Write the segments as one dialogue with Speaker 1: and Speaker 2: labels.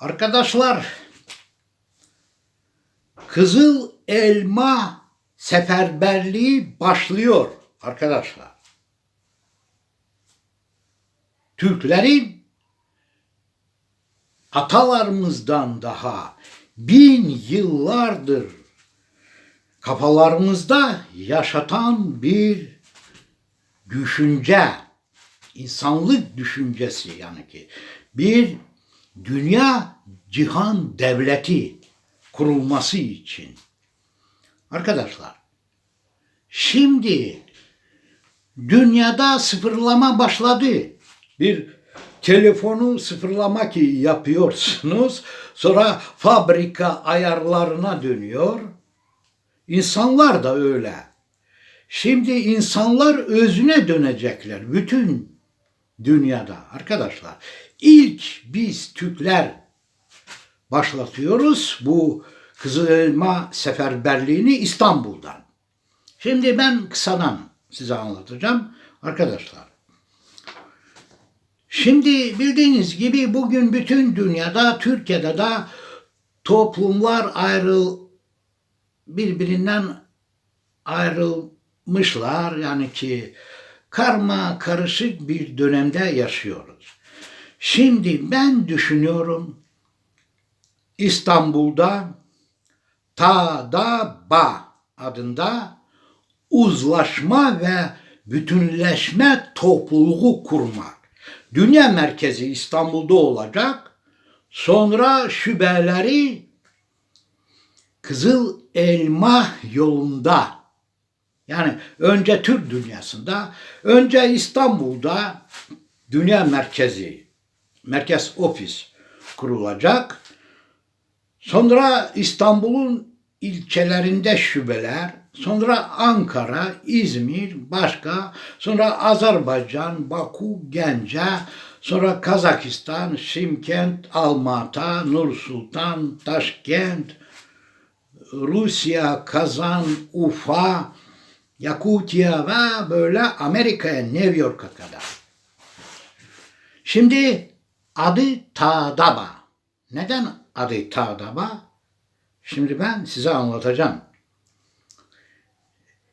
Speaker 1: Arkadaşlar Kızıl Elma seferberliği başlıyor arkadaşlar. Türklerin atalarımızdan daha bin yıllardır kafalarımızda yaşatan bir düşünce, insanlık düşüncesi yani ki bir dünya cihan devleti kurulması için. Arkadaşlar, şimdi dünyada sıfırlama başladı. Bir telefonu sıfırlama ki yapıyorsunuz. Sonra fabrika ayarlarına dönüyor. İnsanlar da öyle. Şimdi insanlar özüne dönecekler bütün dünyada arkadaşlar. İlk biz Türkler başlatıyoruz bu Kızıl Elma Seferberliğini İstanbul'dan. Şimdi ben kısadan size anlatacağım arkadaşlar. Şimdi bildiğiniz gibi bugün bütün dünyada, Türkiye'de de toplumlar ayrıl birbirinden ayrılmışlar. Yani ki karma karışık bir dönemde yaşıyoruz. Şimdi ben düşünüyorum İstanbul'da Tadaba adında uzlaşma ve bütünleşme topluluğu kurmak. Dünya merkezi İstanbul'da olacak. Sonra şubeleri Kızıl Elma yolunda yani önce Türk dünyasında, önce İstanbul'da dünya merkezi, merkez ofis kurulacak. Sonra İstanbul'un ilçelerinde şubeler, sonra Ankara, İzmir, başka, sonra Azerbaycan, Baku, Gence, sonra Kazakistan, Şimkent, Almata, Nur Sultan, Taşkent, Rusya, Kazan, Ufa, Yakutya ve böyle Amerika'ya, New York'a kadar. Şimdi adı Tadaba. Neden adı Tadaba? Şimdi ben size anlatacağım.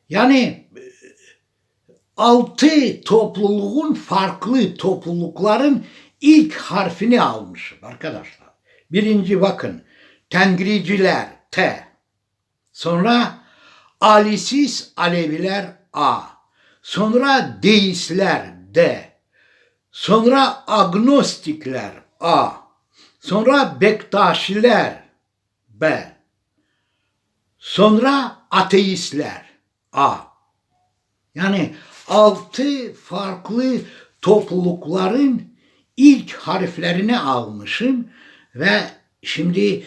Speaker 1: Yani altı topluluğun farklı toplulukların ilk harfini almışım arkadaşlar. Birinci bakın Tengriciler T. Sonra Alisiz Aleviler A. Sonra Deistler D. Sonra Agnostikler A. Sonra Bektaşiler B. Sonra ateistler A. Yani altı farklı toplulukların ilk harflerini almışım ve şimdi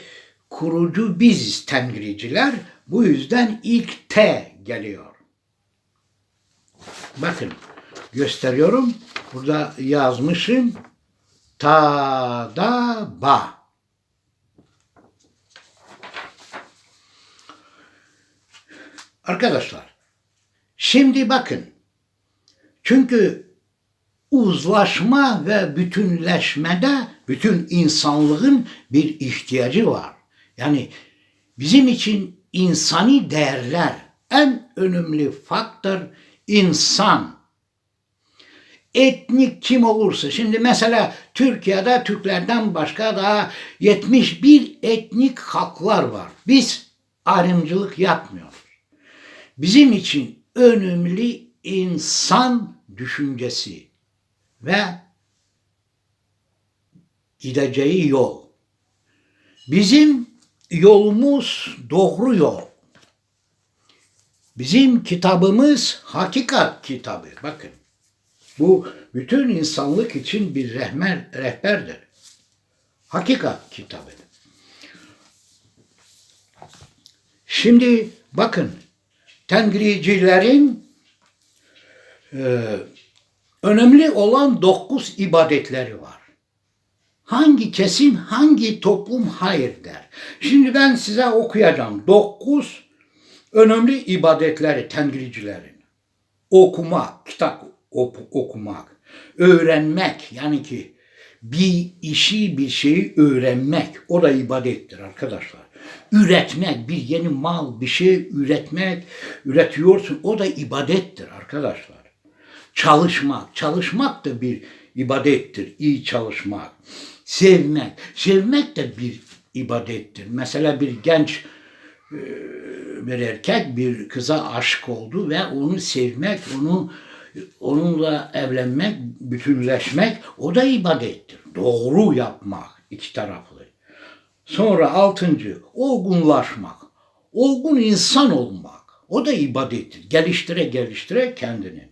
Speaker 1: kurucu biziz tengriciler. Bu yüzden ilk T geliyor. Bakın gösteriyorum. Burada yazmışım. Ta da ba. Arkadaşlar şimdi bakın. Çünkü uzlaşma ve bütünleşmede bütün insanlığın bir ihtiyacı var. Yani bizim için insani değerler en önemli faktör insan. Etnik kim olursa şimdi mesela Türkiye'de Türklerden başka daha 71 etnik halklar var. Biz ayrımcılık yapmıyoruz. Bizim için önemli insan düşüncesi ve gideceği yol. Bizim yolumuz doğru yol. Bizim kitabımız hakikat kitabı. Bakın. Bu bütün insanlık için bir rehber, rehberdir. Hakikat kitabı. Şimdi bakın Tengricilerin e, önemli olan dokuz ibadetleri var. Hangi kesim, hangi toplum hayır der. Şimdi ben size okuyacağım. Dokuz önemli ibadetleri tengricilerin. Okumak, kitap okumak, öğrenmek yani ki bir işi, bir şeyi öğrenmek, o da ibadettir arkadaşlar. Üretmek, bir yeni mal, bir şey üretmek, üretiyorsun, o da ibadettir arkadaşlar. Çalışmak, çalışmak da bir ibadettir, iyi çalışmak. Sevmek, sevmek de bir ibadettir. Mesela bir genç bir erkek bir kıza aşık oldu ve onu sevmek, onu onunla evlenmek, bütünleşmek o da ibadettir. Doğru yapmak iki taraflı. Sonra altıncı olgunlaşmak. Olgun insan olmak. O da ibadettir. Geliştire geliştire kendini.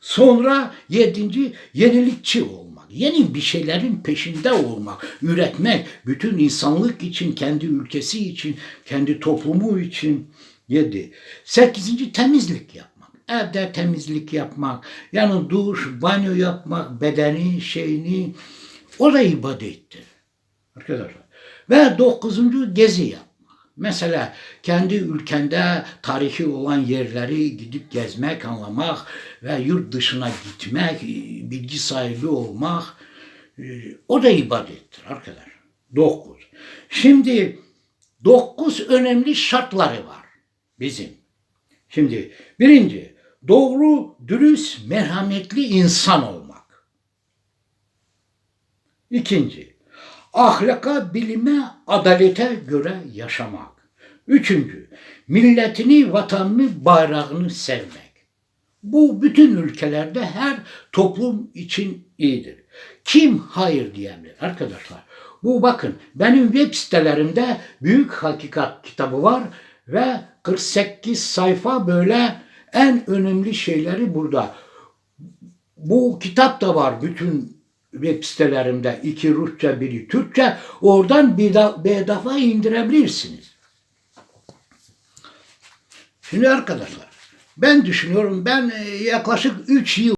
Speaker 1: Sonra yedinci yenilikçi olmak. Yeni bir şeylerin peşinde olmak, üretmek, bütün insanlık için, kendi ülkesi için, kendi toplumu için. Yedi. Sekizinci temizlik yapmak. Evde temizlik yapmak. Yani duş, banyo yapmak, bedeni, şeyini. O da ibadettir. Arkadaşlar. Ve dokuzuncu gezi yapmak. Mesela kendi ülkende tarihi olan yerleri gidip gezmek, anlamak ve yurt dışına gitmek, bilgi sahibi olmak e, o da ibadettir arkadaşlar. Dokuz. Şimdi dokuz önemli şartları var bizim. Şimdi birinci doğru, dürüst, merhametli insan olmak. İkinci ahlaka, bilime, adalete göre yaşamak. Üçüncü, milletini, vatanını, bayrağını sevmek. Bu bütün ülkelerde her toplum için iyidir. Kim hayır diyebilir arkadaşlar? Bu bakın benim web sitelerimde Büyük Hakikat kitabı var ve 48 sayfa böyle en önemli şeyleri burada. Bu kitap da var bütün web sitelerimde. iki Rusça, biri Türkçe. Oradan bir da- bedava indirebilirsiniz. Şimdi arkadaşlar ben düşünüyorum ben e, yaklaşık 3 yıl